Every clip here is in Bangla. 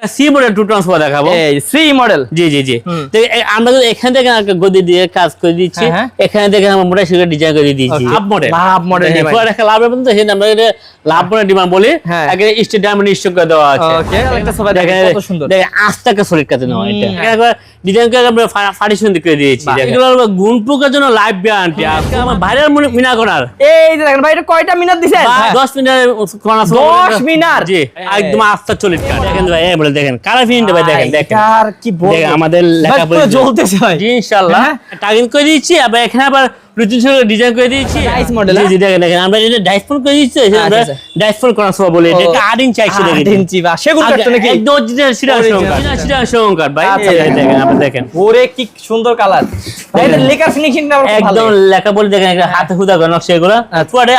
সি মডেল টু ট্রান্সফার দেখাবো। সি মডেল জি জি জি। হুম। তো এ- আমরা যদি এখান থেকে গদি দিয়ে কাজ করে দিচ্ছি। এখানে থেকে আমরা মোটা শিখে ডিজাইন করে দিচ্ছি love model love model design। একটা লাভের মধ্যে সেটা আমরা এটা লাভ মডেল ডিমান্ড বলি। আগে স্টেট ডায়মন্ড স্টক করে দেওয়া আছে। Okay, একটা সোফা দেখেন, দেখেন কত সুন্দর। দেখেন আস্তাকে সলিড কাটে নেওয়া এটা। হুম। এখানে একবার ডিজাইন করে আমরা পার্টিশন করে দিয়েছি। এগুলো গুণ পোকার জন্য লাইভ গ্যারান্টি আজকে আমার ভাইরাল মিনা করার। এই যে দেখেন ভাই এটা কয়টা দিছেন? মিনার? জি একদম কাট দেখেন ভাই বলে দেখেন কালার ফিনিট ভাই দেখেন। দেখেন এটার কি বলব? আমাদের ভাই, লেখা পুরো জ্বলতেছে ভাই। ইনশাআল্লাহ। হ্যাঁ। করে দিচ্ছি আবার এখানে আবার রুটিন সঙ্গে ডিজাইন করে দিয়েছি। Dice model, জি? দেখেন দেখেন আমরা এটা ডাইসফোন করে দিচ্ছি আমরা ডাইসফোন করা সব বলি এটা 8 ইঞ্চি চাইছি আট দেখেন। ইঞ্চি বা সেগুন কাঠটা নাকি? একদম অরিজিনাল সিরা Original, সিরা সংকার ভাই। দেখেন। দেখেন আপনি দেখেন। ওরে কি সুন্দর কালার এটা লেকার ফিনিশিংটা আমার একদম লেখা বলে দেখেন একটা হাতে হুদা করে নকশা এগুলো। পরে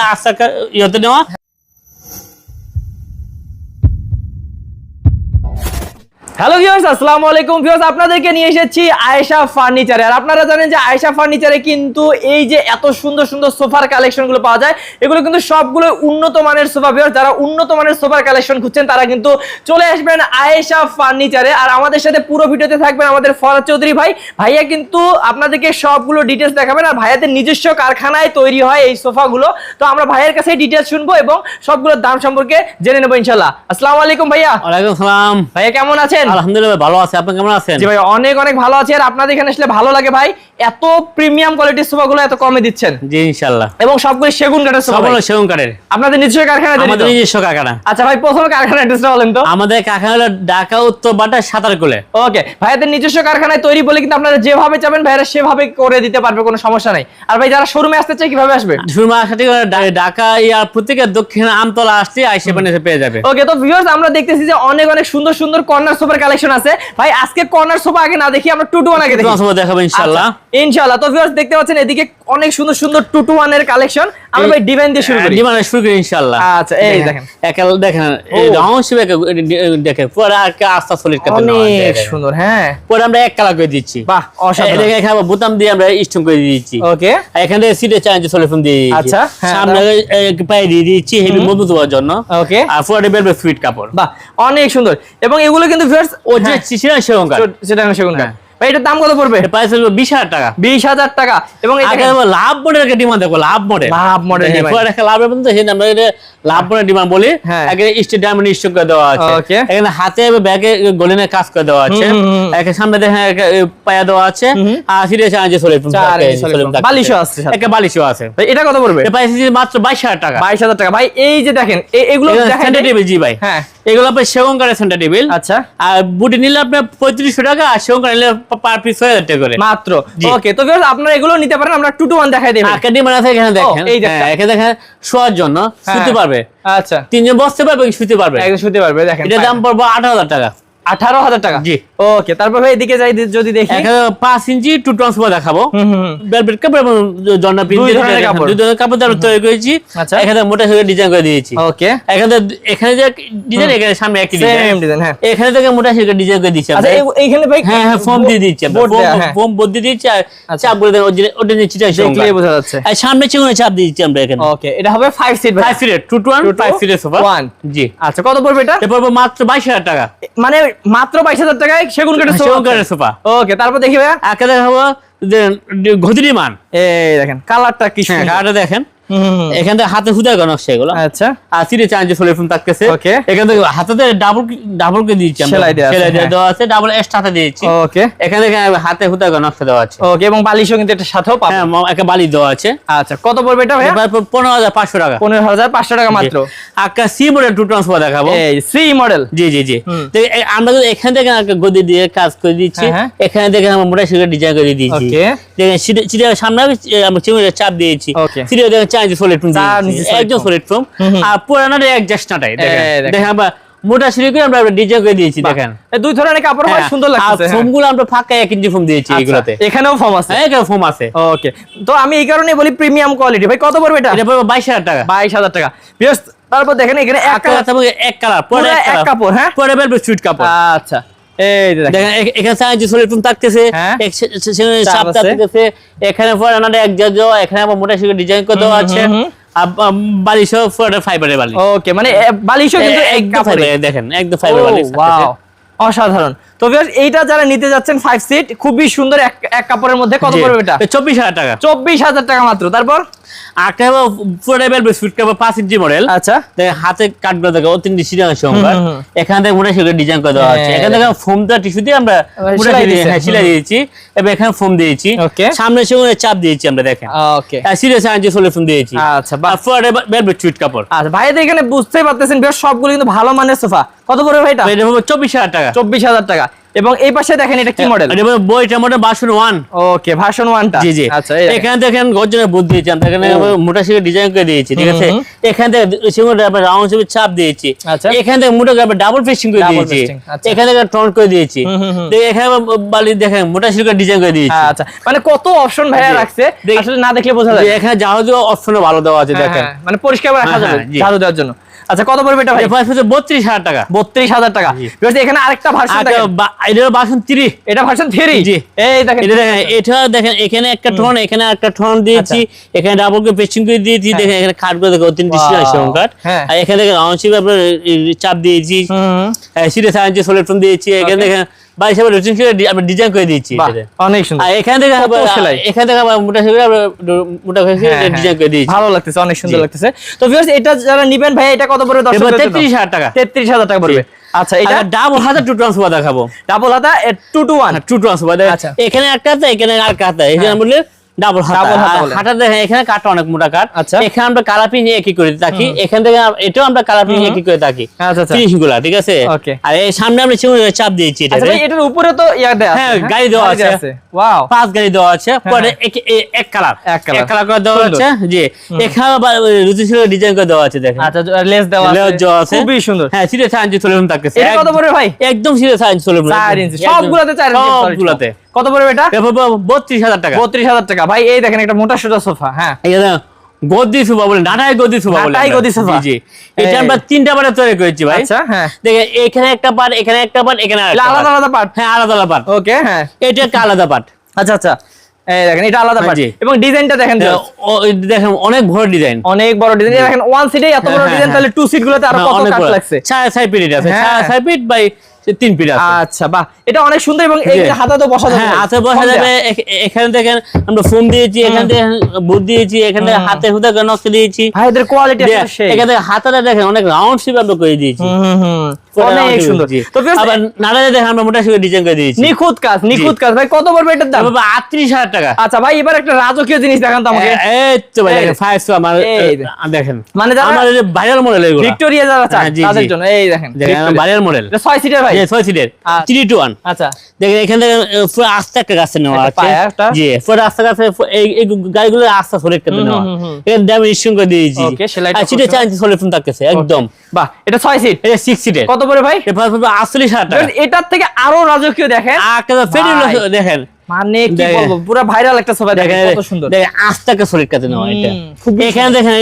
ইয়েতে নেওয়া। হ্যালো ভিউয়ার্স আসসালামু আলাইকুম। ভিউয়ার্স আপনাদেরকে নিয়ে এসেছি আয়েশা ফার্নিচারে আর আপনারা জানেন যে আয়েশা ফার্নিচারে কিন্তু এই যে এত সুন্দর সুন্দর সোফার কালেকশনগুলো পাওয়া যায় এগুলো কিন্তু সবগুলো উন্নত মানের সোফা। ভিউয়ার্স যারা উন্নত মানের সোফার কালেকশন খুঁজছেন তারা কিন্তু চলে আসবেন আয়েশা ফার্নিচারে আর আমাদের সাথে পুরো ভিডিওতে থাকবেন আমাদের ফরাজ চৌধুরী ভাই। ভাইয়া কিন্তু আপনাদেরকে সবগুলো ডিটেলস দেখাবেন আর ভাইয়াদের নিজস্ব কারখানায় তৈরি হয় এই সোফাগুলো। তো আমরা ভাইয়ের কাছে ডিটেলস শুনব এবং সবগুলোর দাম সম্পর্কে জেনে নেব ইনশাল্লাহ। আসসালামু আলাইকুম ভাইয়া। ওয়ালাইকুম সালাম। ভাইয়া কেমন আছেন? আলহামদুলিল্লাহ ভালো আছে। আপনি কেমন আছেন? জি ভাই অনেক অনেক ভালো আছে। আর আপনাদের এখানে আসলে ভালো লাগে ভাই এত প্রিমিয়াম কোয়ালিটির সোফা গুলো এত কমে দিচ্ছেন। জি ইনশাআল্লাহ এবং সবগুলো সেগুন কাঠের সোফা সব হলো সেগুন কাঠের। আপনাদের নিজস্ব কারখানা আমাদের নিজস্ব কারখানা। আচ্ছা ভাই প্রথমে কারখানা অ্যাড্রেসটা বলেন তো। আমাদের কারখানা হলো ঢাকা উত্তর বাটা সাঁতার কোলে। ওকে ভাইয়াদের নিজস্ব কারখানায় তৈরি বলে কিন্তু আপনারা যেভাবে চাবেন ভাইয়ারা সেভাবে করে দিতে পারবে কোনো সমস্যা নাই। আর ভাই যারা শোরুমে আসতে চায় কীভাবে আসবে? সাথে করে ঢা- ঢাকা ইয়ার প্রত্যেকের দক্ষিণ আমতলা আসছে আইসে পানি পেয়ে যাবে। ওকে তো ভিউয়ার্স আমরা দেখতেছি যে অনেক অনেক সুন্দর সুন্দর কর্নার সোফার কালেকশন আছে। ভাই আজকে কর্নার সোফা আগে না দেখি আমরা টু টু ওয়ান আগে দেখি। তোমার দেখাবো ইনশাআল্লাহ আচ্ছা, ইনশাআল্লাহ তো ভিউয়ার্স দেখতে পাচ্ছেন এদিকে অনেক সুন্দর সুন্দর টু টু ওয়ানের কালেকশন আমরা ভাই ডিজাইন দিয়ে শুরু করি। ডিমান্ড শুরু করি ইনশাআল্লাহ আচ্ছা, এই দেখেন। একাল দেখেন এই ও। রং হিসেবে দেখেন পরে আর কে আস্থা সলিড কাটে অনেক সুন্দর হ্যাঁ। পরে আমরা এক কালার করে দিচ্ছি। বাহ অসাধারণ। এটাকে এখানে বোতাম দিয়ে আমরা স্টোন করে দিচ্ছি। ওকে। আর এখান সিটে চার্জ সলিউশন দিয়ে দিয়েছি আচ্ছা, হ্যাঁ, সামনে এ, পায়ে দিয়ে দিচ্ছি হেভি মজবুত হওয়ার জন্য। ওকে। আর ফুয়ারে বেরবে সুইট কাপড়। বাহ অনেক সুন্দর। এবং এগুলো কিন্তু ভিউয়ার্স ও যে চিচিরা সেটা সেগুন কাঠ। হ্যাঁ। ভাই এটার দাম কত পড়বে? প্রাইস হলো বিশ হাজার টাকা। বিশ হাজার টাকা। এবং আগে লাভ মডেল একটা ডিমান্ড দেখো লাভ মডেল লাভ একটা লাভের মধ্যে সেটা আমরা এটা লাভ মডেল ডিমান্ড বলি। হ্যাঁ। স্টেট ডায়মন্ড স্টক করে দেওয়া আছে। এখানে হাতে ব্যাগে গোলিনের কাজ করে দেওয়া আছে। এখানে সামনে দেখেন পায়া দেওয়া আছে। আর সিটে সলিউশন চার ইঞ্চি বালিশও আছে। একটা বালিশও আছে। এটা কত পড়বে? প্রাইস মাত্র বাইশ হাজার টাকা। বাইশ হাজার টাকা। ভাই এই যে দেখেন এগুলো দেখেন জি ভাই। হ্যাঁ। এগুলো আপনার সেগুন কাঠের সেন্টার টেবিল আচ্ছা। আর বুটি নিলে আপনার পঁয়ত্রিশশো টাকা আর সেগুন কাঠ নিলে পার পিস ছয় হাজার টাকা করে। মাত্র। ওকে তো আপনারা এগুলো নিতে পারেন আমরা টু টু ওয়ান দেখাই দেবেন আকাডি মানে আছে এখানে দেখেন। এই হ্যাঁ, এখানে দেখেন শোয়ার জন্য শুতে হ্যাঁ। পারবে। আচ্ছা। তিনজন বসতে পারবে শুতে পারবে। শুতে পারবে দেখেন। এটা দাম পড়ব আঠারো হাজার টাকা। আঠারো হাজার টাকা। জি। ওকে তারপর ভাই এদিকে যাই যদি দেখি। পাঁচ ইঞ্চি টু ট্রান্সফার দেখাবো। কাপড় এবং জন্না প্রিন্ট দুই ধরনের কাপড়। দুই ধরনের কাপড় দ্বারা তৈরি করেছি। আচ্ছা। এখানে মোটা করে ডিজাইন করে দিয়েছি। ওকে এখানে এখানে যে ডিজাইন এখানে সামনে একই ডিজাইন ডিজাইন হ্যাঁ। এখানে থেকে মোটা ডিজাইন করে দিচ্ছি আচ্ছা আমরা। ভাই হ্যাঁ হ্যাঁ ফোম দিয়ে দেয়া, হ্যাঁ। বোর্ড দিয়ে আর আচ্ছা। চাপ বলে দেন ওটা চিটাই দেখলেই বোঝা যাচ্ছে। আর সামনে চিকনে চাপ দিয়ে দিচ্ছি আমরা এখানে। ওকে এটা হবে 5 সিট ফাইভ সিটের two two one Two five সিটের সোফা। জি। আচ্ছা কত পড়বে এটা? এরপর মাত্র বাইশ হাজার টাকা। মানে মাত্র 22000 টাকায় সেগুন কাঠের সেগুন সোফা কাঠের সোফা ওকে তারপর দেখি ভাইয়া। একে দেখাবো যে ঘদিরি মান। এই দেখেন কালারটা কি হ্যাঁ সুন্দর। কাঠটা দেখেন। এখান থেকে হাতে হুদা গনক সেগুলো আচ্ছা। আর সিটে চার্জে ফোন থাকতেছে। Okay. এখান থেকে হাতে ডাবল ডাবল করে দিয়েছি আমরা। সেলাই আছে, সেলাই হ্যাঁ। দেওয়া আছে ডাবল এক্সট্রা হাতে দিয়েছি। ওকে। এখান থেকে হাতে হুদা গনক দেওয়া আছে। ওকে এবং বালিশও কিন্তু এটা সাথেও পাবেন হ্যাঁ একটা বালি দেওয়া আছে। আচ্ছা কত পড়বে এটা এবার হাজার পাঁচশো টাকা। পনেরো হাজার পাঁচশো টাকা মাত্র। একটা সি মডেল টু ট্রান্সফার দেখাবো। এই সি মডেল জি জি জি। তো আমরা এখান থেকে একটা গদি দিয়ে কাজ করে দিচ্ছি। হ্যাঁ, হ্যাঁ। এখানে থেকে আমরা মোটা শিখে ডিজাইন করে দিয়েছি। Okay. দেখেন চিড়িয়ার সামনে আমি, আমরা চিমড়ে চাপ দিয়েছি. চিড়িয়া দেখেন ফোম ফোম। আর নাটাই দেখেন। দেখেন। আমরা মোটা সিঁড়ি করে আমরা ডিজাইন করে দিয়েছি দেখেন। দুই ধরনের কাপড় হয় হ্যাঁ, সুন্দর লাগছে ফোমগুলো আমরা ফাঁকা এক ইঞ্চি ফোম দিয়েছি এগুলোতে। এখানেও ফর্ম আছে? হ্যাঁ এখানে ফোম আছে। ওকে তো আমি এই কারণে বলি প্রিমিয়াম কোয়ালিটি ভাই কত পড়বে এটা? এটা পড়বে বাইশ হাজার টাকা। বাইশ হাজার টাকা। Viewers, তারপর দেখেন এখানে এক কালার এক কালার। পরে এক কাপড়, হ্যাঁ? পরে বেলবে সুইট কাপড়। আচ্ছা। এখানে মোটা ডিজাইন করে দেওয়া আছে। বালিশও ফাইবারের ওকে মানে বালিশও কিন্তু একদম দেখেন একদম ফাইবার বালিশ। অসাধারণ। তো ভিউয়ার্স এইটা যারা নিতে যাচ্ছেন ফাইভ সিট খুবই সুন্দর এক এক কাপড়ের মধ্যে। কত পড়বে এটা? চব্বিশ হাজার টাকা। চব্বিশ হাজার টাকা মাত্র। তারপর? একটা পুরো টাইপের সুইট কাপড় পাঁচ ইঞ্চি মডেল আচ্ছা। হাতে কাটগুলো দেখো সংখ্যা হুম, হুম। এখান থেকে মোটা সেগুলো ডিজাইন করে দেওয়া আছে। হ্যাঁ, এখান থেকে ফোমটা টিস্যু দিয়ে আমরা আবার মোটা সেলাই সেলাই দিয়েছে, হ্যাঁ। দিয়েছি। এবং এখানে ফোম দিয়েছি. সামনে সেগুলো চাপ দিয়েছি আমরা দেখেন। ওকে সিরিয়াস আনছি সোলে ফোম দিয়েছি। আচ্ছা বেলভেট সুইট কাপড়। আচ্ছা ভাইদের এখানে বুঝতেই পারতেছেন বেশ সবগুলো কিন্তু ভালো মানের সোফা। কত পড়বে ভাইটা এটা হবে চব্বিশ হাজার টাকা। চব্বিশ হাজার টাকা। এবং এই পাশে দেখেন এটা কি মডেল এটা হবে বইটা মোটা বাসন ওয়ান ওকে ভার্সন ওয়ানটা জি জি। আচ্ছা এখানে দেখেন গর্জনের বুদ্ধি দিয়েছি। আমরা এখানে মোটা শিখে ডিজাইন করে দিয়েছি ঠিক আছে? এখান থেকে সেগুলো রাউন্ড শেপে চাপ দিয়েছি। আচ্ছা। এখান থেকে মোটা করে ডাবল ফিশিং করে দিয়েছি। এখান থেকে টন করে দিয়েছি। তো এখানে বালি দেখেন মোটা শিখে ডিজাইন করে দিয়েছি। আচ্ছা। মানে কত অপশন ভাইয়া রাখছে দেখ- আসলে না দেখলে বোঝা যায় এখানে জাহাজ অপশন ভালো দেওয়া আছে হ্যাঁ, দেখেন। হ্যাঁ, মানে পরিষ্কার রাখা হ্যাঁ, যাবে হ্যাঁ, জি। ঝাড়ু দেওয়ার জন্য। আচ্ছা কত পড়বে এটা ভাই? বত্রিশ হাজার টাকা। বত্রিশ হাজার টাকা। জি। এখানে আরেকটা ভার্সন এটা হলো বাসন এটা ভার্সন থ্রি জি। এই দেখেন। এটা দেখেন এটা দেখেন এখানে একটা টোন এখানে একটা টোন দিয়েছি। এখানে ডাবল পেচিং করে দিয়েছি। দেখেন এখানে কাট করে দেখো তিন ডিসি Wow. আছে কাট হ্যাঁ। আর এখানে দেখেন রাউন্ড শেপে আপনার চাপ দিয়েছি। সিরিয়াস আনছি সোলের টোন দিয়েছি। এখানে দেখেন বাইশ হিসাবে রুটিন করে আমরা ডিজাইন করে দিয়েছি অনেক সুন্দর। এখান সেলাই? এখানে আবার মোটা আমরা মোটা করে হ্যাঁ, হ্যাঁ। ডিজাইন করে দিয়েছি। ভালো লাগতেছে অনেক সুন্দর লাগতেছে। তো ভিউয়ার্স এটা যারা নেবেন ভাই এটা কত পড়বে এবার দর্শকদের তেত্রিশ হাজার টাকা। তেত্রিশ হাজার টাকা পড়বে। আচ্ছা এটা? ডাবল হাজার টু ট্রান্সফার দেখাবো। ডাবল হাতা two two one to transfer আচ্ছা। এখানে একটা আছে এখানে আর কাতা এখানে হাতা হাতা বলে। হাতা দেখেন এখানে কাটা অনেক মোটা কাট আচ্ছা। এখানে আমরা কালাপি নিয়ে একই করে থাকি এখান থেকে এটাও আমরা কালাপি নিয়ে একই করে থাকি আচ্ছা, আচ্ছা। ফিনিশিংগুলা ঠিক আছে? আর এই সামনে আমরা চাপ দিয়েছি এটার উপরে তো দেয়া আছে হ্যাঁ, গাড়ি দেওয়া আছে। ওয়াও পাঁচ গাড়ি দেওয়া আছে পরে এক- কালার এক কালার করে দেওয়া সুন্দর। আছে জি। এখানে রুচি ছিল ডিজাইন করে দেওয়া আছে দেখেন। আচ্ছা লেস দেওয়া লেস দেওয়া আছে। খুবই সুন্দর। হ্যাঁ সিরিয়াস সাইন্স চলুন থাকতেছে এটা কত পড়বে ভাই? একদম সিরিয়াস ইঞ্চি ইঞ্চি। সবগুলাতে কত পড়বে এটা? বত্রিশ হাজার টাকা। বত্রিশ হাজার টাকা। ভাই এই দেখেন একটা মোটা সোজা সোফা হ্যাঁ। গদি সোফা বলে ডাটাই গদি সোফা বলে ডাটাই গদি সোফা। জি জি। এটা আমরা তিনটা পারে তৈরি করেছি ভাই। আচ্ছা হ্যাঁ। দেখেন এখানে একটা পার্ট এখানে একটা পার্ট এখানে আলাদা part। আলাদা পার্ট হ্যাঁ আলাদা আলাদা পার্ট ওকে হ্যাঁ। এটা একটা আলাদা পার্ট আচ্ছা আচ্ছা। এই দেখেন এটা আলাদা পার্ট। এবং ডিজাইনটা দেখেন দেখেন অনেক বড় ডিজাইন। অনেক বড় ডিজাইন। দেখেন ওয়ান সিটে এত বড় ডিজাইন। তাহলে টু সিট গুলোতে আরও কত কাট লাগছে? ছয় ছয় পিরিয়ড আছে। হ্যাঁ। ছয় ছয় ফিট বাই তিন আছে। আচ্ছা বাহ। এটা অনেক সুন্দর এবং এই হাতা তো বসা যাবে হাতে বসা যাবে এখানে দেখেন আমরা ফোন দিয়েছি এখান থেকে বুট দিয়েছি এখান থেকে হাতে হুদা নকশা দিয়েছি ভাই এদের কোয়ালিটি আসলে এখান থেকে হাতাটা দেখেন অনেক রাউন্ড শেপ আমরা করে দিয়েছি। হুম, হুম, অনেক সুন্দর। তো আবার নাড়াতে দেখেন আমরা মোটা শিখে ডিজাইন করে দিয়েছি। নিখুঁত কাজ নিখুঁত কাজ। ভাই কত পড়বে এটার দাম? আটত্রিশ হাজার টাকা। আচ্ছা ভাই এবার একটা রাজকীয় জিনিস দেখান তো আমাকে। এই তো ভাই দেখেন ফাইভ আমার এই দেখেন। মানে যারা ভাইরাল মডেল এগুলো। ভিক্টোরিয়া যারা চান হ্যাঁ, তাদের জন্য এই দেখেন দেখেন ভাইরাল মডেল এটা সিটের ভাই। ছয় সিটের আচ্ছা। টু ওয়ান আচ্ছা। দেখেন এখান থেকে পুরো আস্তে একটা গাছে নেওয়া আছে। জি পুরো আস্তে গাছে এই এই গাড়িগুলো আস্তে সরে কেটে নেওয়া। হুম, হুম। এখানে দামি করে দিয়েছি। আর সিটে ফোন থাকতেছে একদম। বাহ এটা ছয় সিট এটা সিটের কত পড়বে ভাই? আটচল্লিশ হাজার টাকা। এটার থেকে আরও রাজকীয় দেখেন দেখেন। মানে কি বলব পুরো ভাইরাল একটা ছবি দেখেন দেখেন কত সুন্দর। দেখেন আস্তে একটা সরে কেটে নেওয়া এটা। এখানে দেখেন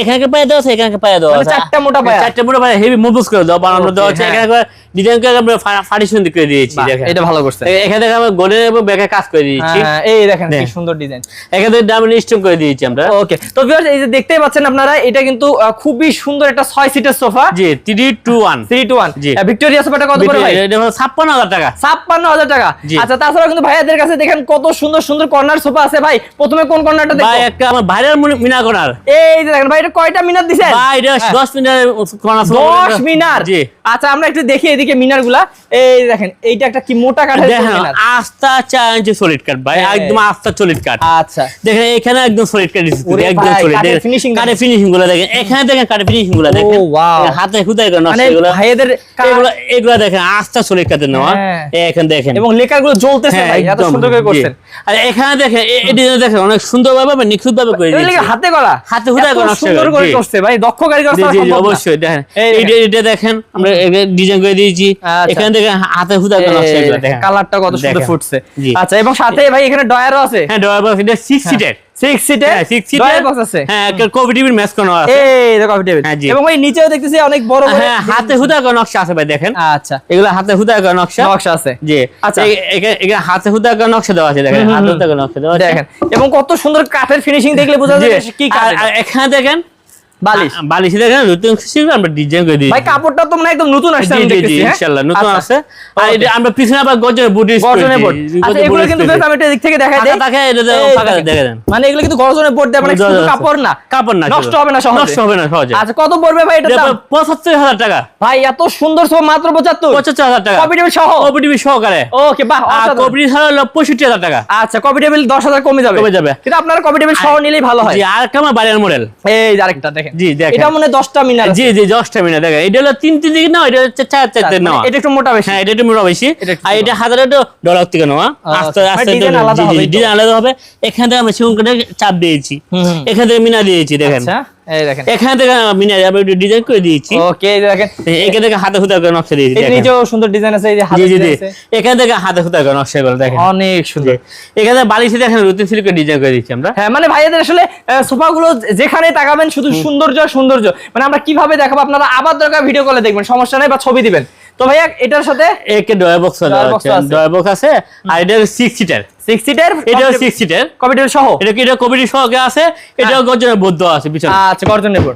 এখানে পায়ে দেওয়া আছে এখানে পায়ে দেওয়া মানে আছে চারটা মোটা পায়া। চারটা মোটা পায়ে হেভি মুভস করে দেওয়া বানানো দেওয়া আছে হ্যাঁ। এখানে ডিজাইন করে আমরা ফার্টিশন করে দিয়েছি দেখেন। এটা ভালো করছে। এখানে দেখেন আমরা গোলের এবং ব্যাগে কাজ করে দিয়েছি। হ্যাঁ, এই দেখেন কি সুন্দর ডিজাইন এখানে ডাবল স্টোন করে দিয়েছি আমরা। ওকে তো ভিউয়ার্স এই যে দেখতেই পাচ্ছেন আপনারা এটা কিন্তু খুবই সুন্দর একটা ছয় সিটের সোফা জি three two one three two one Victoria সোফাটা কত করে ভাই? ছাপ্পান্ন হাজার টাকা। ছাপ্পান্ন হাজার টাকা। আচ্ছা তাছাড়া কিন্তু ভাইয়াদের কাছে দেখেন কত সুন্দর সুন্দর কর্নার সোফা আছে ভাই। প্রথমে কোন কর্নারটা ভাই দেখব? একটা আমার ভাইরাল মিনা কোনার এই যে দেখেন ভাই এটা কয়টা মিনার দিছেন? ভাই এটা দশ মিনার কোনার দশ মিনার? জি। আচ্ছা আমরা একটু দেখি এদিকে মিনার এই দেখেন এইটা একটা কি মোটা কাঠের মিনার? আস্থা চার ইঞ্চি সলিড কাট ভাই হ্যাঁ। একদম আস্থা সলিড কাট আচ্ছা। দেখেন এখানে একদম সলিড কাট ওরে একদম সলিড কাঠের finishing দেখেন। কাঠের ফিনিশিংগুলো দেখেন এখানে দেখেন কাঠের ফিনিশিংগুলো দেখেন। wow। দেখেন, হাতে খুদাই করে নষ্ট এগুলো। ভাইয়াদের এগুলো এগুলো দেখেন আস্থা সলিড কাটে নেওয়া। এখানে দেখেন। এবং লেকারগুলো জ্বলতেছে হ্যাঁ ভাই এত সুন্দর করে করছেন। আর এখানে দেখেন এ- এই ডিজাইন দেখেন অনেক সুন্দর ভাবে নিখুঁত ভাবে করে দিয়েছে। হাতে করা? হাতে সুন্দর করে করছে ভাই দক্ষ কারিগর জি জি জি, সম্ভব না। অবশ্যই দেখেন। এটা দেখেন আমরা ডিজাইন করে দিয়েছি। এখান থেকে হাতে হুদা করে নকশা এগুলো দেখেন। কালারটা কত সুন্দর ফুটছে। আচ্ছা এবং সাথে ভাই এখানে ডয়ারও আছে। হ্যাঁ ডয়ার এটা 6 সিটের সিটে হ্যাঁ 6 সিটের বক্স আছে। হ্যাঁ একটা কোভি ম্যাচ করা আছে। এই দেখো কফি টেবিল হ্যাঁ, এবং ভাই নিচেও দেখতেছি অনেক বড় বড় হ্যাঁ হাতে হুদা করে নকশা আছে ভাই দেখেন। আচ্ছা। এগুলো হাতে হুদা করে নকশা। নকশা আছে। জি। আচ্ছা। এখানে হাতে হুদা করে নকশা দেওয়া আছে দেখেন। হুম, হুম, হাতে হুদা করে নকশা দেওয়া আছে। দেখেন। এবং কত সুন্দর কাঠের ফিনিশিং দেখলে বোঝা যায় কি কাঠ এখানে দেখেন বালিশ। আ- দেখেন নতুন হিসেবে আমরা ডিজাইন করে দিয়েছি ভাই কাপড়টা তো মানে একদম নতুন আসছে আমি জি জি দেখতেছি, হ্যাঁ? ইনশাআল্লাহ নতুন আচ্ছা। আছে আর এটা আমরা পিছনে আবার গজের বুটি গর্জনের বোর্ড আচ্ছা এগুলো কিন্তু বেশ আমি দিক থেকে দেখাই দেই। তাকে এটা ফাঁকা দেখে দেন। মানে এগুলো কিন্তু গর্জনের বোর্ড দেয় মানে শুধু কাপড় না। কাপড় না নষ্ট হবে না সহজে। নষ্ট হবে না সহজে। আচ্ছা কত পড়বে ভাই এটা দাম? পঁচাত্তর হাজার টাকা। ভাই এত সুন্দর সব মাত্র 75 পঁচাত্তর হাজার টাকা। কপি টেবিল সহ? কপি সহকারে। ওকে বাহ আর কপি টাকা। আচ্ছা কপি টেবিল 10000 কমে যাবে। কমে যাবে। কিন্তু আপনারা কপি টেবিল সহ নিলেই ভালো হয়। জি আর আমার বাড়ির মডেল। এই আরেকটা দেখেন। জি, দেখেন। এটা মনে 10টা মিনার আছে। জি দেখেন। এটা হলো তিন তিন দিকে না এটা হচ্ছে চার চার দিকে মানে এটা একটু মোটা বেশি। হ্যাঁ এটা একটু মোটা বেশি। আর এটা হাজার ডলার থেকে আস্তে আস্তে আলাদা হবেই ডিজাইন আলাদা হবে। এখান থেকে আমরা সেগুন চাপ দিয়েছি। এখান থেকে মিনা দিয়েছি দেখেন। আচ্ছা। দেখেন এখান থেকে আবার একটু ডিজাইন করে দিয়েছি। ওকে দেখেন। এখান থেকে হাতে হুতা করে নকশা দিয়েছি এই দেখেন। সুন্দর ডিজাইন আছে এই যে হাতে জি। এখান থেকে হাতে হুতা করে নকশা করে দেখেন। অনেক সুন্দর। এখানে বালিশে দেখেন রুটি ডিজাইন করে দিচ্ছি আমরা। হ্যাঁ মানে ভাইয়াদের আসলে সোফা গুলো যেখানে তাকাবেন শুধু সৌন্দর্য সৌন্দর্য। মানে আমরা কীভাবে দেখাবো আপনারা আবার দরকার ভিডিও কলে দেখবেন সমস্যা নেই বা ছবি দিবেন। তো ভাইয়া এটার সাথে একে ডয়ার বক্স আছে। ডয়ার বক্স আছে। আর এটা সিক্স সিটার 6 সিটার এটাও 6 সিটার কম্পিউটার সহ? এটা কি এটা কম্পিউটার সহ কে আছে? এটাও হ্যাঁ। গর্জনের বদ্ধ আছে পিছনে। আচ্ছা গর্জনের নেবর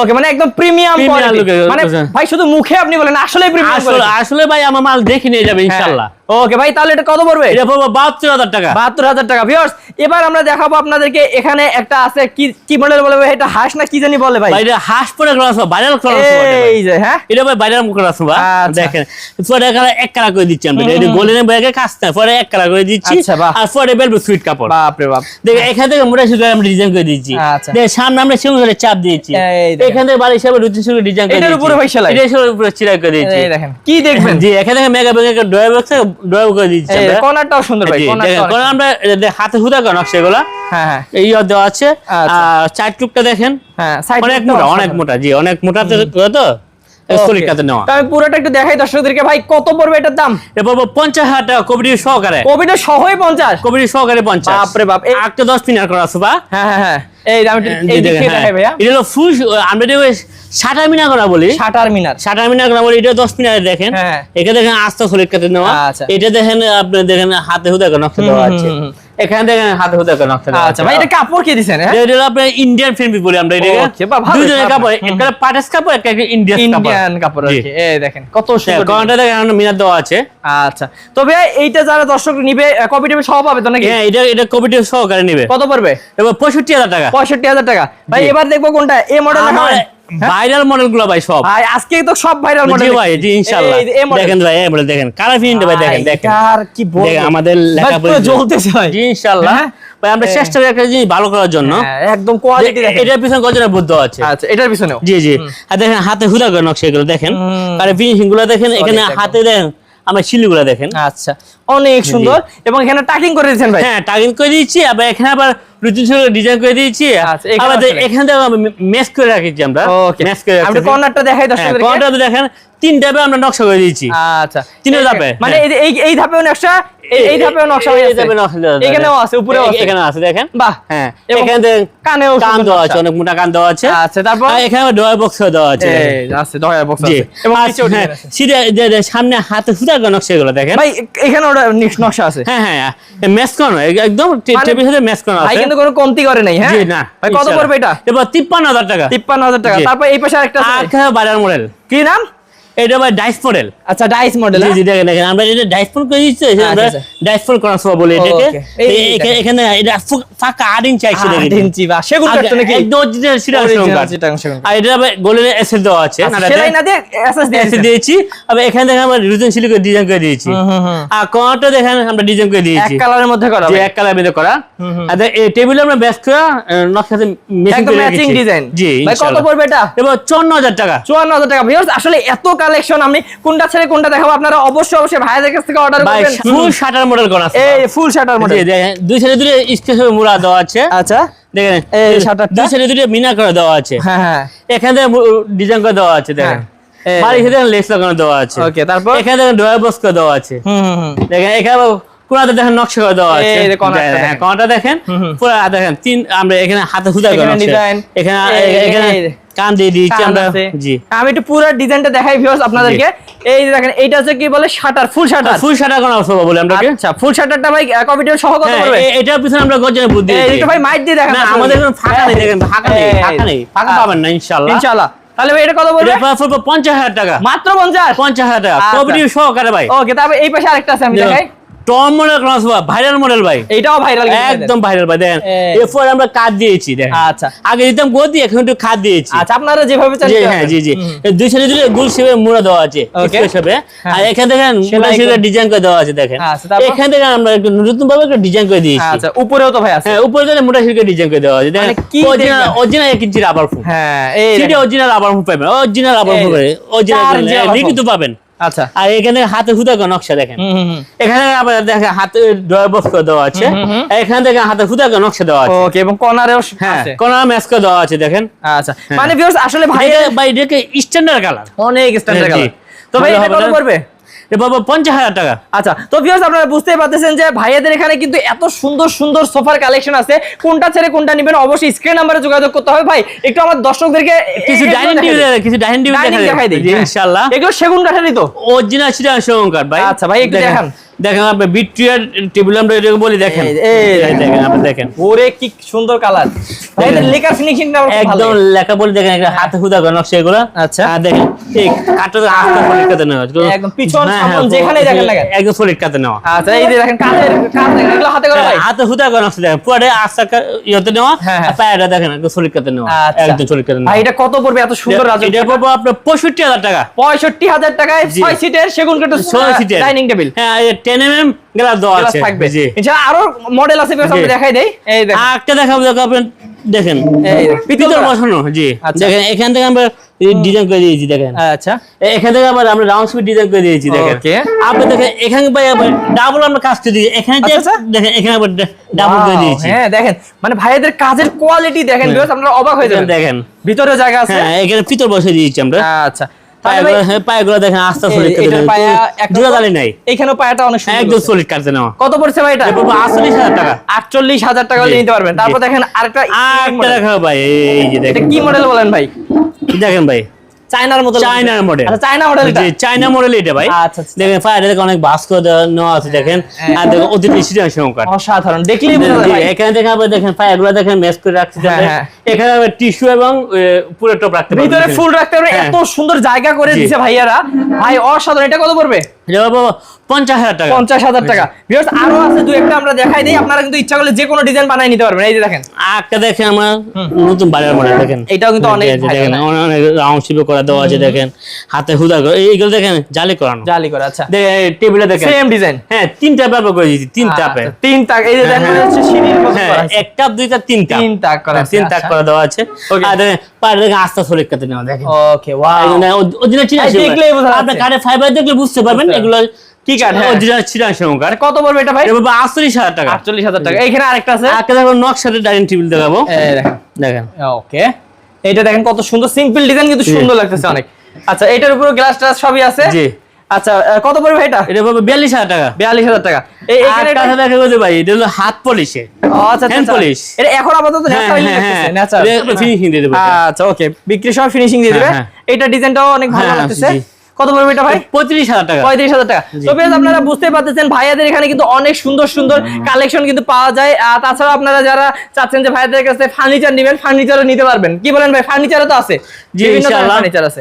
ওকে মানে একদম প্রিমিয়াম কোয়ালিটি মানে ভাই শুধু মুখে আপনি বলেন আসলে প্রিমিয়াম আসলে ভাই আমার মাল দেখে নিয়ে যাবে ইনশাল্লাহ। ওকে ভাই তাহলে এটা কত পড়বে? এটা পড়ব বাহাত্তর হাজার টাকা। বাহাত্তর হাজার টাকা ভিউয়ার্স এবার আমরা দেখাবো আপনাদেরকে এখানে একটা আছে কি কি মডেল বলে ভাই? এটা হাঁস না কি জানি বলে ভাই? ভাই এটা হাঁস পরে ক্লাস ভাইরাল ক্লাস এই যে হ্যাঁ? এটা ভাই ভাইরাল ক্লাস বা। দেখেন পরে এখানে এক কালার করে দিচ্ছি আমরা এটা গোল্ডেন ব্যাগে না পরে এক কালার করে দিচ্ছি। আচ্ছা, আর পরে বেলবো সুইট কাপড়। বাপ রে বাপ। দেখে এখান থেকে মোটা সুতো আমরা ডিজাইন করে দিচ্ছি। আচ্ছা। দেখে সামনে আমরা সেগুন করে চাপ দিয়েছি। এখান থেকে বাড়ি হিসাবে রুটি সুতো ডিজাইন করে এটার দিয়েছি উপরে ভাই সেলাই? এটার উপরে চিরাই করে দিয়েছি এই দেখেন কি দেখবেন? জি এখানে থেকে মেগা ব্যাগে ড্রয়ার বক্সে ড্রয়ার করে দিচ্ছি কর্নারটাও সুন্দর ভাই জি, কর্নারটা আমরা হাতে হুদা করা নকশা এগুলো। হ্যাঁ হ্যাঁ। এই ইয়ে দেওয়া আছে। আচ্ছা। আর চার টুকটা দেখেন। হ্যাঁ অনেক মোটা অনেক মোটা জি অনেক মোটা তো- নেওয়া। পুরোটা একটু দেখাই দর্শকদেরকে। ভাই কত পড়বে এটার দাম? এরপর পঞ্চাশ হাজার টাকা কবিটি সহকারে। কোভিডের সহই পঞ্চাশ? কবিটি সহকারে পঞ্চাশ। বাপরে বাপ, এই- একটা দশ করা আছে বা? হ্যাঁ হ্যাঁ হ্যাঁ। এই আমি এই দিক দেখেন, থেকে হ্যাঁ। দেখাই ভাইয়া। এটা হলো ফুল আমরা এটা ষাটা মিনা করা বলি। শাটার মিনার। মিনা করা বলি এটা দশ মিনারে দেখেন। এখানে দেখেন আস্তে সলিড কাতে নেওয়া। আচ্ছা। এটা দেখেন আপনি দেখেন হাতে হুদা নকশা দেওয়া আছে। এখানে দেখেন হাতে হুদা করে নকশা আচ্ছা ভাই এটা কাপড় কে দিছেন হ্যাঁ? এটা হলো আপনার ইন্ডিয়ান ফিল্ম বলি আমরা এটাকে ভালোই, দুজনের কাপড় একটা পাটেস কাপড় একটা ইন্ডিয়ান কাপড়। ইন্ডিয়ান কাপড়। কি এই দেখেন কত সুন্দর দেখেন। মিনার দেওয়া আছে। আচ্ছা তো ভাইয়া এইটা যারা দর্শক নিবে কপি টেবিল সহ পাবে তো নাকি? হ্যাঁ এটা এটা কমিটি সহকারে নেবে। কত পড়বে? এবার পঁয়ষট্টি হাজার টাকা। পঁয়ষট্টি হাজার টাকা। ভাই এবার দেখব কোনটা এ মডেল ভাইরাল মডেলগুলো ভাই সব। ভাই আজকে তো সব ভাইরাল মডেল ভাই জি ইনশাআল্লাহ দেখেন ভাই এই মডেল দেখেন। ভাই দেখেন দেখেন। আর কি দেখেন আমাদের লেখা পুরো জ্বলতেছে ভাই। জি ইনশাআল্লাহ হ্যাঁ? ভাই আমরা। চেষ্টা করি একটা জিনিস ভালো করার জন্য। হ্যাঁ, একদম কোয়ালিটি দেখেন। এটার পিছনে গজনের বুদ্ধ আছে? আচ্ছা এটার পিছনেও। জি জি। আর দেখেন হাতে হুদা করে নকশা এগুলো দেখেন। আর ফিনিশিংগুলো দেখেন এখানে হাতে দেখেন আমরা শিলিগুলো দেখেন। আচ্ছা। অনেক সুন্দর। এবং এখানে টাকিং করে দিয়েছেন ভাই। হ্যাঁ টাগিন করে দিয়েছি আবার এখানে আবার ডিজাইন করে দিয়েছি। আচ্ছা, এখানে আবার আসলে। এখান মেস করে রাখেছি আমরা। মেস করে কর্নারটা দেখাই হ্যাঁ দর্শকদেরকে কোনটা দেখেন তিন টাইপে আমরা নকশা করে দিয়েছি। আচ্ছা। এই- ধাপে, মানে হ্যাঁ। এই এই ধাপেও নকশা এই- ধাপেও নকশা হয়ে ধাপে নকশা এখানেও আছে উপরেও আছে। এখানে আছে দেখেন? বাহ। হ্যাঁ এখানে কানেও কান দেওয়া আছে অনেক মোটা কান দেওয়া আছে। আচ্ছা তারপর? এখানে ডয়ার বক্স দেওয়া আছে। আছে দয়া বক্স আছে। এবং হ্যাঁ, সামনে হাতে সুতা করে নকশা এগুলো দেখেন? ভাই এখানে ওটা নকশা আছে। হ্যাঁ হ্যাঁ ম্যাচ করানো একদম মানে- টেবিলের সাথে ম্যাচ করানো আছে। কিন্তু কোনো কমতি করে নাই হ্যাঁ? জি না ভাই কত পড়বে এটা? এবার তিপ্পান্ন হাজার টাকা। তিপ্পান্ন হাজার টাকা। তারপর এই পাশে আরেকটা আছে। বাজার মডেল কি নাম? এটা ভাই ডাইস মডেল আচ্ছা ডাইস মডেল জি জি দেখেন দেখেন আমরা এটা ডাইসফোন করে দিচ্ছি আচ্ছা, আমরা আচ্ছা। করার সময় বলি এটাকে। এখানে- এটা ফাঁকা ইঞ্চি আছে দেখেন। ইঞ্চি বা সেগুন আগে- নাকি? একদম সিরা সেগুন কাঠ। কাঠ। আর এটা গোলের দেওয়া আছে আচ্ছা, সেলাই না দিয়ে এসএস দিয়ে দিয়েছি। আবার এখানে দেখেন আমরা রুজন সিলি করে ডিজাইন করে দিয়েছি। আর দেখেন আমরা ডিজাইন করে এক দিয়েছি কালারের মধ্যে করা ভাই। এক কালার মধ্যে করা। আর এই টেবিলে আমরা ব্যাস করে নকশাতে করে ম্যাচিং ডিজাইন জি ভাই কত পড়বে এটা? এবার চুয়ান্ন হাজার টাকা। চুয়ান্ন হাজার টাকা। ভিউয়ার্স আসলে এত কালেকশন আমি কোনটা ছেড়ে কোনটা দেখাবো আপনারা অবশ্যই অবশ্যই ভাইয়াদের কাছ থেকে অর্ডার করবেন। ফুল শাটার মডেল করা আছে এই ফুল শাটার মডেল দুই সাইডে দুটো স্কেচ মুড়া দেওয়া আছে। আচ্ছা। দেখেন এই shutter টা? দুই সাইডে দুটো মিনা করে দেওয়া আছে। হ্যাঁ হ্যাঁ। এখানে ডিজাইন করে দেওয়া আছে দেখেন। হ্যাঁ। বাড়ি থেকে লেস লাগানো দেওয়া আছে। ওকে তারপর? এখানে দেখেন ড্রয়ার বক্স করে দেওয়া আছে। হুম হুম দেখেন এখানে কোনাতে দেখেন নকশা করে দেওয়া আছে। কোনাটা দেখেন। পুরো দেখেন তিন আমরা এখানে হাতে করে এখানে এখানে কান দিয়ে দিয়েছি আমরা জি। আমি একটু পুরো ডিজাইনটা দেখাই ভিউয়ার্স আপনাদেরকে। এই যে দেখেন এইটা হচ্ছে কি বলে শাটার ফুল শাটার ফুল শাটা কোন অবস্থা বলে আমরা আচ্ছা ফুল শাটারটা ভাই কপিটার সহ কত হ্যাঁ, এটার পিছনে আমরা গজনে বুদ্ধি এই দিয়েছি। ভাই মাইট দিয়ে দেখান না আমাদের কোনো ফাঁকা নেই দেখেন ফাঁকা নেই ফাঁকা নেই ফাঁকা পাবেন না ইনশাআল্লাহ। ইনশাআল্লাহ। তাহলে ভাই এটা কত পঞ্চাশ হাজার টাকা। মাত্র 50 পঞ্চাশ হাজার টাকা। আচ্ছা। সহকারে ভাই। ওকে তারপর এই পাশে আরেকটা আছে আমি দেখাই। Tom model class viral model ভাই। এইটাও ভাইরাল একদম ভাইরাল ভাই দেখেন। আমরা কাজ দিয়েছি দেখেন। আচ্ছা। আগে দিতাম গদি এখন একটু খাদ দিয়েছি। আচ্ছা আপনারা যেভাবে চান হ্যাঁ জি জি। দুই সাইডে দুটো গোল শেপে মোড়া দেওয়া আছে হ্যাঁ। আর এখানে দেখেন শেপে ডিজাইন করে দেওয়া আছে দেখেন। আচ্ছা? এখান থেকে আমরা একটু নতুন ভাবে একটা ডিজাইন করে দিয়েছি। আচ্ছা উপরেও তো ভাই আছে। হ্যাঁ উপরে দেখেন মোটা শেপে ডিজাইন করে দেওয়া আছে দেখেন। মানে কি অরিজিনাল অরিজিনাল এক ইঞ্চি রাবার ফুল হ্যাঁ এই সেটা অরিজিনাল রাবার ফুল পাবেন অরিজিনাল রাবার ফুল দেখেন। অরিজিনাল লিখিত পাবেন। আচ্ছা। আর এখানে হাতে হুদা নকশা দেখেন। হুম হুম হুম। এখানে আবার দেখেন হাতে ড্রয় বক্স দেওয়া আছে। এখানে দেখেন হাতে হুদা নকশা দেওয়া আছে। ওকে এবং কর্নারেও হ্যাঁ কোন ম্যাচ করে দেওয়া আছে দেখেন। আচ্ছা। মানে ভিউয়ার্স আসলে ভাই ভাই এটাকে স্ট্যান্ডার্ড কালার অনেক স্ট্যান্ডার্ড কালার তো ভাই এটা কত না? পড়বে পঞ্চাশ হাজার টাকা। আচ্ছা তো ভিউয়ার্স আপনারা বুঝতেই পারতেছেন যে ভাইয়াদের এখানে কিন্তু এত সুন্দর সুন্দর সোফার কালেকশন আছে। কোনটা ছেড়ে কোনটা নেবেন অবশ্যই স্ক্রিন নাম্বারে যোগাযোগ করতে হবে। ভাই একটু আমার দর্শকদেরকে কিছু ডাইনিং টেবিল কিছু ডাইনিং টেবিল দেখাই দিই। হ্যাঁ। ইনশাআল্লাহ। এগুলো সেগুন কাঠেরই তো। অরিজিনাল সিটার কাঠ ভাই। আচ্ছা, ভাই, একটু দেখান। দেখেন আপনি বিট্রিয়ার টেবিল আমরা এটাকে বলি দেখেন। এই- দেখেন আপনি দেখেন। ওরে কি সুন্দর কালার এদের লেকার ফিনিশিংটা একদম লেখা বলে দেখেন একটা হাতে হুদা করে নকশা এগুলো। আচ্ছা। আর দেখেন এই কাঠটা আস্তে সলিড কাতে নেওয়া একদম পিছন, হ্যাঁ, সামন হ্যাঁ, যেখানেই দেখেন না কেন। একদম সলিড কাতে নেওয়া। আচ্ছা এই যে দেখেন কাঠ দেখেন এগুলো হাতে করে ভাই হাতে হুদা করে নকশা দেখেন। পুরোটা আস্তে ইয়েতে নেওয়া হ্যাঁ, হ্যাঁ। আর পায়েটা দেখেন একদম সলিড কাতে নেওয়া। আচ্ছা। একদম সলিড ভাই নেওয়া। এটা কত পড়বে? এত সুন্দর রাজকীয় এটা পাবো আপনার পঁয়ষট্টি হাজার টাকা। পঁয়ষট্টি হাজার টাকায় জি। ছয় সিটের সেগুন কাঠের ছয় সিটের ডাইনিং টেবিল হ্যাঁ টেন এম এম গ্লাস দেওয়া আছে থাকবে। এছাড়া আরও মডেল আছে দেখাই দেই। এই দেখেন। একটা দেখাবো দেখো আপনি দেখেন। পিতল বসানো জি। আচ্ছা। দেখেন এখান থেকে আমরা ডিজাইন করে দিয়েছি দেখেন। আচ্ছা। এখান থেকে আবার আমরা রাউন্ড স্পিড ডিজাইন করে দিয়েছি দেখেন। আপনি দেখেন এখানে ভাই আবার ডাবল আমরা কাজ করে দিয়েছি। এখানে আচ্ছা, আচ্ছা। দেখেন এখানে আবার ডাবল করে দিয়েছি। হ্যাঁ দেখেন। মানে ভাইদের কাজের কোয়ালিটি দেখেন বিকজ আপনারা অবাক হয়ে যাবেন। দেখেন ভিতরে জায়গা আছে? হ্যাঁ এখানে পিতল বসে দিয়েছি আমরা। আচ্ছা। পায়েগুলো হ্যাঁ, দেখেন আস্তে সলিড জোড়া দালি নাই। এইখানেও পায়াটা অনেক সুন্দর একদম। সলিড কাটতে নেওয়া। কত পড়ছে ভাই এটা? আটচল্লিশ হাজার টাকা। আটচল্লিশ হাজার টাকা হলে নিতে পারবেন। তারপর দেখেন আরেকটা আর একটা model। ভাই এই যে এটা কি মডেল বলেন ভাই? দেখেন ভাই চায়নার মতো চায়নার মডেল আচ্ছা চায়না মডেল জি চায়না মডেল এটা ভাই। আচ্ছা, আচ্ছা। দেখেন ফায়ারে দেখেন অনেক ভাস্কর নেওয়া আছে দেখেন। হ্যাঁ। আর দেখেন অতি নিশ্চিত সংখ্যা অসাধারণ। দেখলেই বোঝা যায় এখানে দেখেন আপনি দেখেন ফায়ারগুলো দেখেন ম্যাচ করে রাখছে হ্যাঁ। হ্যাঁ। এখানে টিস্যু এবং পুরো টপ রাখতে পারবেন ভিতরে ফুল রাখতে পারবে। হ্যাঁ। এত সুন্দর জায়গা করে দিয়েছে ভাইয়ারা। ভাই অসাধারণ। এটা কত পড়বে? পঞ্চাশ হাজার টাকা। পঞ্চাশ হাজার টাকা। ভিউয়ার্স আরও আছে দু একটা আমরা দেখাই দিই। আপনারা কিন্তু ইচ্ছা করলে যে কোনো ডিজাইন বানিয়ে নিতে পারবেন। এই যে দেখেন। আর একটা আমার নতুন বাড়ির মডেল দেখেন। এটাও কিন্তু অনেক এই যে ভালো, দেখেন অনেক- অনেক রাউন্ড শিপে করা দেওয়া আছে দেখেন। হাতে হুদা করে এইগুলো দেখেন জালি করানো। জালি করে আচ্ছা। টেবিলে দেখেন। সেম ডিজাইন হ্যাঁ তিনটা ব্যাপার করে দিয়েছি তিন টাপে তিন তাক এই যে দেখেন হচ্ছে সিঁড়ির মতো করা আছে। এক টাপ দুই টাপ তিন টাপ তিন তাক করা তিন টাক। করা দেওয়া আছে। আর দেখেন পায়ের দেখেন আস্তে সলিড কাতে নেওয়া দেখেন। ওকে ওয়াও অরিজিনাল চিনা এই দেখলেই আপনি ফাইবার দেখলে বুঝতে পারবেন এগুলো কি কাঠ, হ্যাঁ। অরিজিনাল কত পড়বে এটা ভাই? এটা আটচল্লিশ হাজার টাকা। আটচল্লিশ হাজার টাকা। এইখানে আরেকটা আছে। একটা দেখো নকশাতে ডাইনিং টেবিল দেখাবো। দেখেন। দেখেন। ওকে। এটা দেখেন কত সুন্দর। সিম্পল ডিজাইন কিন্তু সুন্দর লাগতেছে অনেক। আচ্ছা এটার উপরে গ্লাস টাস সবই আছে? জি। আচ্ছা কত পড়বে এটা? এটা বাবা বিয়াল্লিশ হাজার টাকা। বিয়াল্লিশ হাজার টাকা। এই আর এখানে এটা- দেখা গেছে ভাই এটা হলো হাত পলিশে আচ্ছা hand আচ্ছা। এটা এখন আপাতত ন্যাচারাল হ্যাঁ হ্যাঁ। ন্যাচারাল ফিনিশিং দিয়ে দেবো আচ্ছা ওকে। বিক্রি সব ফিনিশিং দিয়ে দিবে। হ্যাঁ, এটা ডিজাইনটাও অনেক ভালো লাগতেছে। কত পড়বে এটা ভাই? পঁয়ত্রিশ হাজার টাকা। পঁয়ত্রিশ হাজার টাকা। তো বেশ আপনারা বুঝতে পারতেছেন ভাইয়াদের এখানে কিন্তু অনেক সুন্দর সুন্দর কালেকশন কিন্তু পাওয়া যায়। আর তাছাড়া আপনারা যারা চাচ্ছেন যে ভাইয়াদের কাছে ফার্নিচার নেবেন ফার্নিচারও নিতে পারবেন। কি বলেন ভাই ফার্নিচারও তো আছে। জি, বিভিন্ন ইনশাআল্লাহ। ফার্নিচার আছে।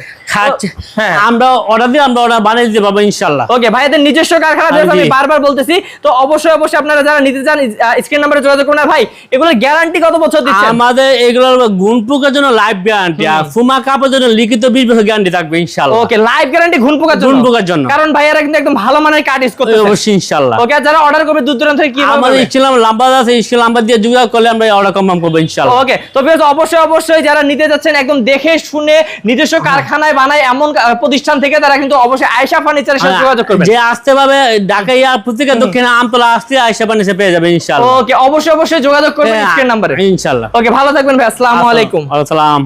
হ্যাঁ। আমরা অর্ডার দিয়ে আমরা অর্ডার বানিয়ে দিতে পারব ইনশাল্লাহ ওকে ভাইয়াদের নিজস্ব কারখানা আর আমি বারবার বলতেছি তো অবশ্যই অবশ্যই আপনারা যারা নিতে চান স্ক্রিন নাম্বারে যোগাযোগ করুন। ভাই এগুলো গ্যারান্টি কত বছর দিচ্ছেন? আমাদের এগুলোর গুণ জন্য লাইভ গ্যারান্টি আর ফুমা কাপের জন্য লিখিত বিশ বছর গ্যারান্টি থাকবে ইনশাল্লাহ ওকে লাইভ গ্যারান্টি ঘুন জন্য? ঘুণ জন্য। কারণ ভাইয়ারা কিন্তু একদম ভালো মানের কাট ইউজ করতেছে। অবশ্যই ইনশাল্লাহ ওকে যারা অর্ডার করবে দূর দূরান্ত থেকে কি আমাদের ইসলাম নাম্বার আছে ইসলাম নাম্বার দিয়ে যোগাযোগ করলে আমরা অর্ডার কনফার্ম করব ইনশাল্লাহ ওকে তো অবশ্যই অবশ্যই যারা নিতে যাচ্ছেন একদম দেখে শুনে নিজস্ব কারখানায় বানায় এমন প্রতিষ্ঠান থেকে তারা কিন্তু অবশ্যই আয়সা ফার্নিচারের সাথে যোগাযোগ করবে। যে আসতে পাবে ঢাকা ইয়া প্রত্যেকের দক্ষিণে আমতলা আসতে আয়সা ফার্নিচার পেয়ে যাবে ইনশাল্লাহ ওকে অবশ্যই অবশ্যই যোগাযোগ করবেন হ্যাঁ, স্ক্রিন নাম্বারে। ইনশাল্লাহ ওকে ভালো থাকবেন ভাই আসসালামু আলাইকুম। আসসালাম।